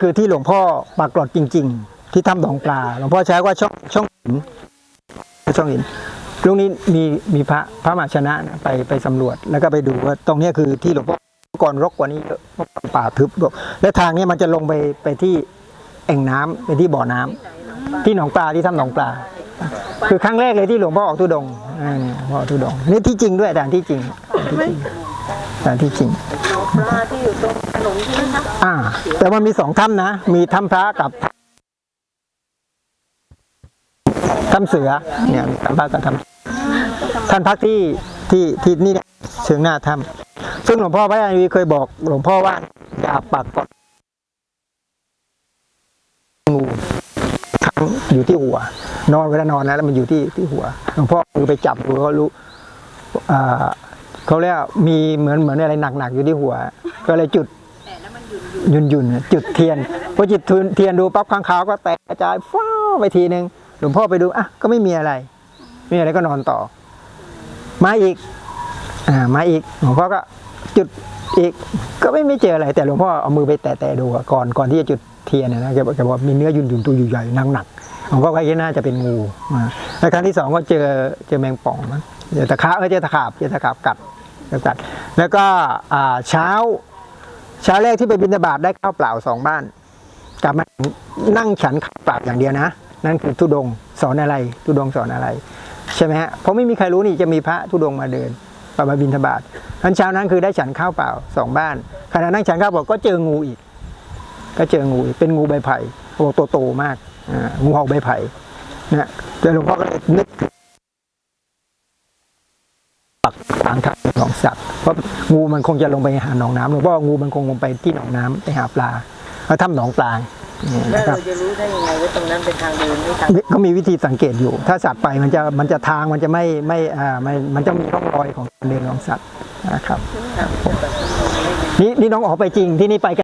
คือที่หลวงพ่อปากฏจริง ๆ ที่ถ้ำหนองปลา หลวงพ่อใช้ว่าช่องช่องหินช่องหินตรงนี้มีมีพระพระมหาชนะไปไปสำรวจแล้วก็ไปดูว่าตรงนี้คือที่หลวงพ่อก่อนรกกว่านี้เยอะเพราะป่าทึบรกและทางนี้มันจะลงไปไปที่แอ่งน้ำไปที่บ่อน้ำที่หนองปลาที่ถ้ำหนองปลา คือครั้งแรกเลยที่หลวงพ่อออกทุดงอ่าหลวงพ่อออกทุดงนี่ที่จริงด้วยแต่ที่จริง แต่ที่จริงปลาที่อยู่ตรงถนนใช่ไหมคะอ่า แต่มันมีสองถ้ำนะ มีถ้ำพระกับถ้ำเสือ เนี่ยถ้ำพระกับถ้ำท่านพักที่ที่ที่นี่เนี่ยเชิงหน้าถ้ำซึ่งหลวงพ่อพระยาวีเคยบอกหลวงพ่อว่าอย่าปักกดงูทั้งอยู่ที่หัว นอนเวลานอนนะแล้วมันอยู่ที่ที่หัวหลวงพ่อมือไปจับดูก็รู้อ่า เขาเรียกมีเหมือนเหมือนอะไรหนักๆอยู่ที่หัว ก็เลยจุดยุนยุนๆจุดเทียนพอจุดเทียนดูปั๊บข้างขาวก็แตกกระจายฟ้าไปทีหนึ่งหลวงพ่อไปดูอะก็ไม่มีอะไรไม่มีอะไรก็นอนต่อ มาอีกอ่ามาอีกหลวงพ่อก็จุดอีกก็ไม่ไม่เจออะไร แต่หลวงพ่อเอามือไปแตะๆดูก่อนก่อนที่จะจุดเทียนนะนะแกบอกแกบอกมีเนื้อยุนยุนๆตัวใหญ่ๆหนักหลวงพ่อก็คิดน่าจะเป็นงูอ่าแล้วครั้งที่สองก็เจอเจอแมงป่องมั้งเจอตะขาบเออเจอตะขาบเจอตะขาบกัด กัด แล้วก็เช้าเช้าแรกที่ไปบิณฑบาตได้ข้าวเปล่าสองบ้าน กลับมานั่งฉันข้าวเปล่าอย่างเดียวนะ นั่นคือทุดงสอนอะไรทุดงสอนอะไร ใช่ไหมฮะเพราะไม่มีใครรู้นี่จะมีพระทุดงมาเดินมาบิณฑบาตอันเช้านั้นคือได้ฉันข้าวเปล่าสองบ้านขณะนั่งฉันข้าวเปล่าก็เจองูอีก ก็เจองูอีกเป็นงูใบไผ่โอ้โตโตมากงูเห่าใบไผ่นะแต่หลวงพ่อก็เลยนึก ปักทางทางหนองสัตว์เพราะงูมันคงจะลงไปหาหนองน้ำหลวงพ่อว่างูมันคงลงไปที่หนองน้ำไปหาปลาแล้วถ้ำหนองปลาเนี่ยแล้วนะครับเราจะรู้ได้ยังไงว่าตรงนั้นเป็นทางเดินไม่ทางก็มีวิธีสังเกตอยู่ ถ้าสัตว์ไปมันจะมันจะทางมันจะไม่ไม่อ่ามันมันจะมีร่องรอยของการเดินของสัตว์นะครับนี่นี่น้องออกไปจริงที่นี่ไปกัน